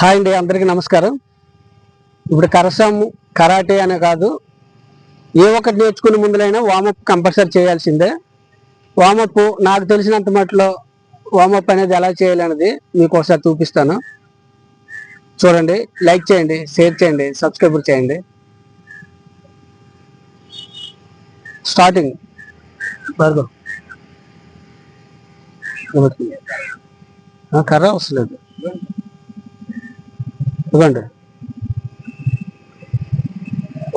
Hi అండి అందరికీ నమస్కారం. ఇప్పుడు కరసాము కరాటే అనే కాదు ఏ ఒక్కటి నేర్చుకునే ముందులైనా వామప్ కంపల్సరీ చేయాల్సిందే. వామప్ నాకు తెలిసినంత మట్లో వామప్ అనేది ఎలా చేయాలనేది మీకు ఒకసారి చూపిస్తాను. చూడండి లైక్ చేయండి షేర్ చేయండి సబ్స్క్రైబ్ చేయండి. స్టార్టింగ్. బాగా కర్ర వస్తలేదు ఇవ్వండి.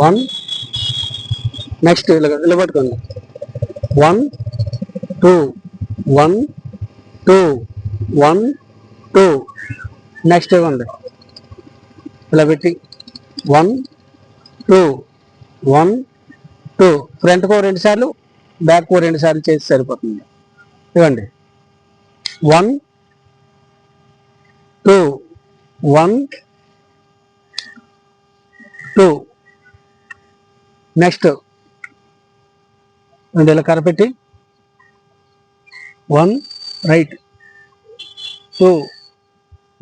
వన్ నెక్స్ట్ ఇలా ఇలా పట్టుకోండి one two one two one two next ఇవ్వండి. ఇలా పెట్టి. వన్ టూ వన్ టూ ఫ్రంట్కో రెండు సార్లు బ్యాక్కో రెండు సార్లు చేసి సరిపోతుంది. ఇవ్వండి. One two one two. Next. రెండు ఇలా కరపెట్టి. One right. Two.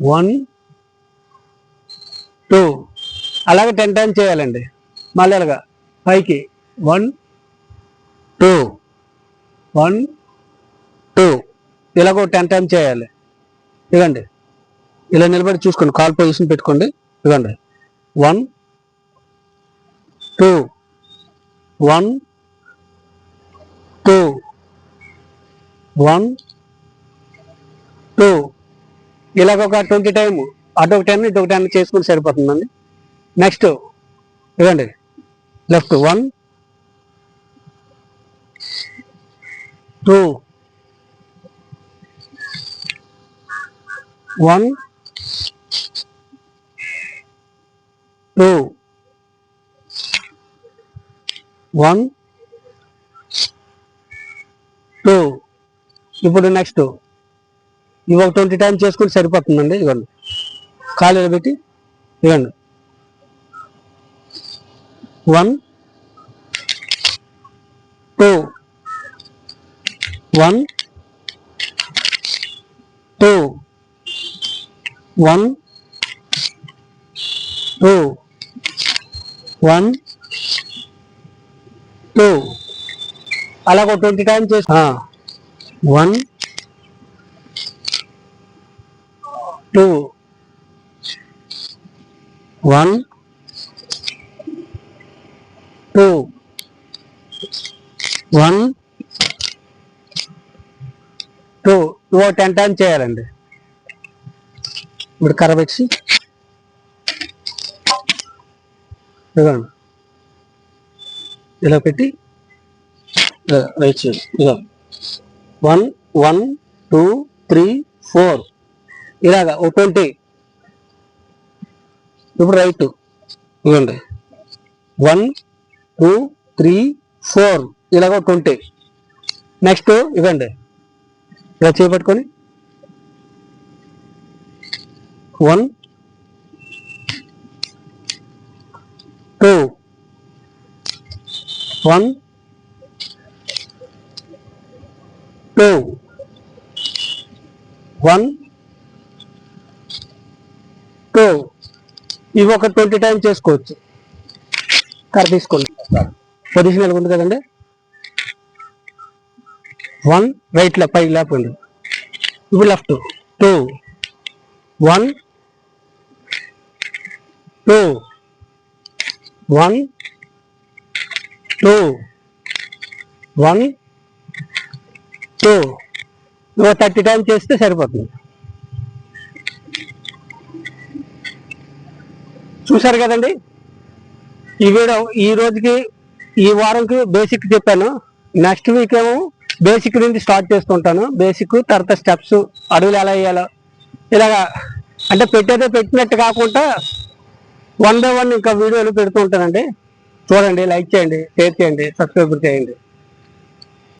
One two. అలాగే టెన్ టైమ్స్ చేయాలండి. మళ్ళీ అలాగా పైకి. One two. One two. ఇలాగో టెన్ టైమ్స్ చేయాలి. ఇవ్వండి. ఇలా నిలబడి చూసుకోండి. కాల్ పొజిషన్ పెట్టుకోండి. ఇవ్వండి. One two. One. Two. One. Two. ఇలాగ ఒక ట్వంటీ టైం అటు ఒక టెన్ టైం చేసుకుని సరిపోతుందండి. నెక్స్ట్ ఇవ్వండి. Left one. Two. One. Two. One two. ఇప్పుడు నెక్స్ట్ ఇవి ఒక ట్వంటీ టైం చేసుకుంటే సరిపోతుందండి ఇవ్వండి ఖాళీలో పెట్టి ఇవ్వండి one two. One two. One two. One అలా ఒక ట్వంటీ టైమ్స్ చేసి one. Two. One. Two. One. Two. Two ten times చేయాలండి. ఇప్పుడు కర్ర పెట్టి ఇదిగోండి. ఇలా పెట్టి ఇలా రైట్ సైడ్ ఇలా. One one two three four. ఇలాగా ఓ ట్వంటీ ఇప్పుడు రైట్. ఇవ్వండి. One two three four. ఇలాగ ట్వంటీ నెక్స్ట్ ఇవ్వండి. ఇలా చేపట్టుకొని. One two one two one two. ఇవి ఒక ట్వంటీ టైం చేసుకోవచ్చు. కర్ర తీసుకోండి. పొజిషన్ ఎలా ఉంది కదండి? వన్ రైట్ లెఫ్ట్ పైకి లేపండి ఇప్పుడు left. Two one two one two one two నువ్వు థర్టీ టైమ్స్ చేస్తే సరిపోతుంది. చూసారు కదండి? ఈ వీడియో ఈ రోజుకి ఈ వారంకి బేసిక్ చెప్పాను. నెక్స్ట్ వీక్ ఏమో బేసిక్ నుంచి స్టార్ట్ చేస్తుంటాను బేసిక్ తర్వాత స్టెప్స్ అడుగులు ఎలా వేయాలో. ఇలాగా అంటే పెట్టేదే పెట్టినట్టు కాకుండా వన్ బై వన్ ఇంకా వీడియోలు పెడుతూ ఉంటానండి. చూడండి లైక్ చేయండి షేర్ చేయండి సబ్స్క్రైబ్ చేయండి.